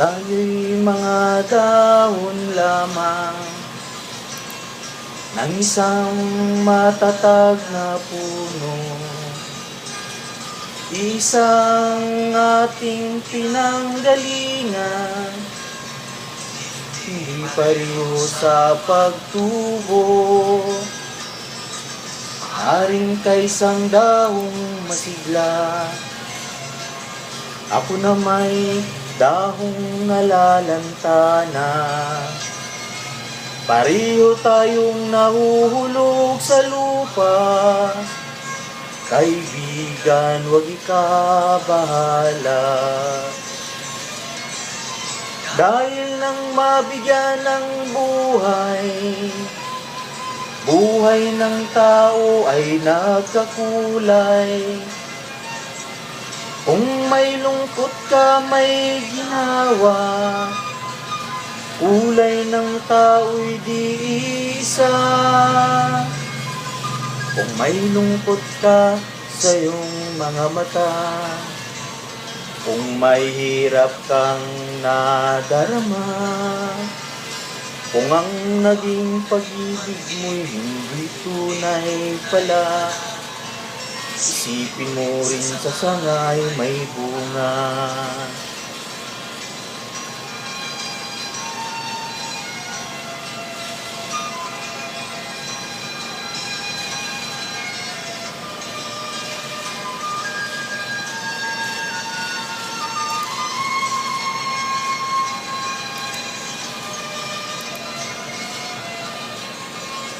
Tayo'y mga dahon lamang ng isang matatag na puno. Isang ating pinanggalingan, hindi pareho sa pagtubo. Haring ka isang dahong masigla, ako na may dahong nalalantana. Pareho tayong nahuhulog sa lupa. Kaibigan, wag ikabahala. Dahil nang mabigyan ng buhay, buhay ng tao ay nagkakulay. May lungkot ka, may ginawa, kulay ng tao'y di isa. Kung may lungkot ka sa iyong mga mata, kung may hirap kang nadarama, kung ang naging pag-ibig mo'y hindi tunay pala, isipin mo rin sa sangay may bunga.